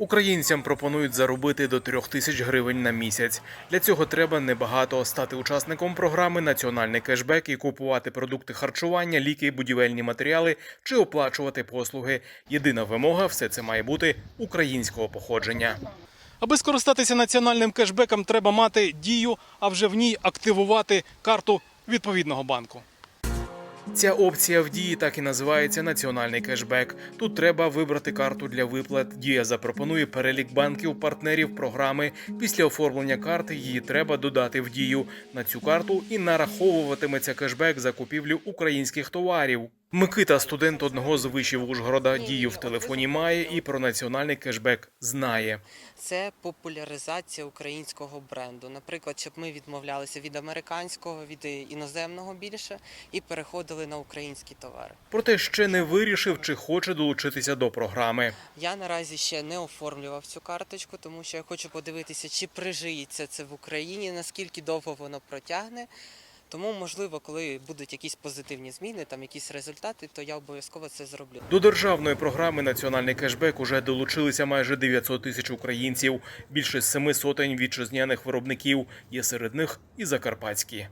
Українцям пропонують заробити до трьох тисяч гривень на місяць. Для цього треба небагато стати учасником програми Національний кешбек і купувати продукти харчування, ліки, будівельні матеріали чи оплачувати послуги. Єдина вимога все це має бути українського походження. Аби скористатися національним кешбеком, треба мати дію, а вже в ній активувати карту відповідного банку. Ця опція в дії так і називається національний кешбек. Тут треба вибрати карту для виплат. Дія запропонує перелік банків партнерів програми. Після оформлення карти її треба додати в дію. На цю карту і нараховуватиметься кешбек за купівлю українських товарів. Микита, студент одного з вишів Ужгорода, дію в телефоні має і про національний кешбек знає. це популяризація українського бренду. Наприклад, щоб ми відмовлялися від американського, від іноземного більше і переходили на українські товари. Проте ще не вирішив, чи хоче долучитися до програми. Я наразі ще не оформлював цю карточку, тому що я хочу подивитися, чи прижиється це в Україні, наскільки довго воно протягне. Тому, можливо, коли будуть якісь позитивні зміни, там якісь результати, то я обов'язково це зроблю. До державної програми Національний кешбек уже долучилися майже 900 тисяч українців. Більше семи сотень вітчизняних виробників. Є серед них і закарпатські.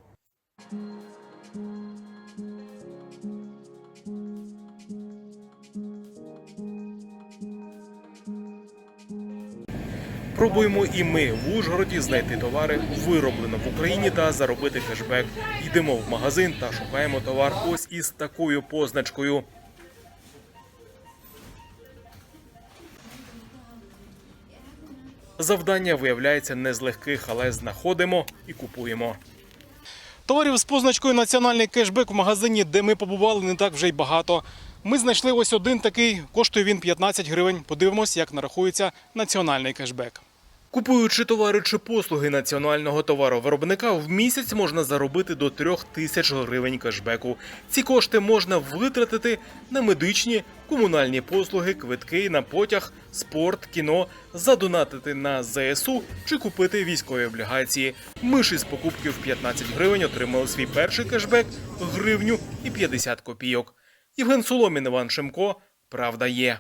Пробуємо і ми в Ужгороді знайти товари, вироблено в Україні та заробити кешбек. Йдемо в магазин та шукаємо товар ось із такою позначкою. Завдання виявляється не з легких, але знаходимо і купуємо. Товарів з позначкою Національний кешбек в магазині, де ми побували, не так вже й багато. Ми знайшли ось один такий, коштує він 15 гривень. Подивимось, як нарахується національний кешбек. Купуючи товари чи послуги національного товаровиробника, в місяць можна заробити до трьох тисяч гривень кешбеку. Ці кошти можна витратити на медичні, комунальні послуги, квитки на потяг, спорт, кіно, задонатити на ЗСУ чи купити військові облігації. Ми ж із покупки в 15 гривень отримали свій перший кешбек гривню і 50 копійок. Євген Соломін, Іван Шемко. Правда є.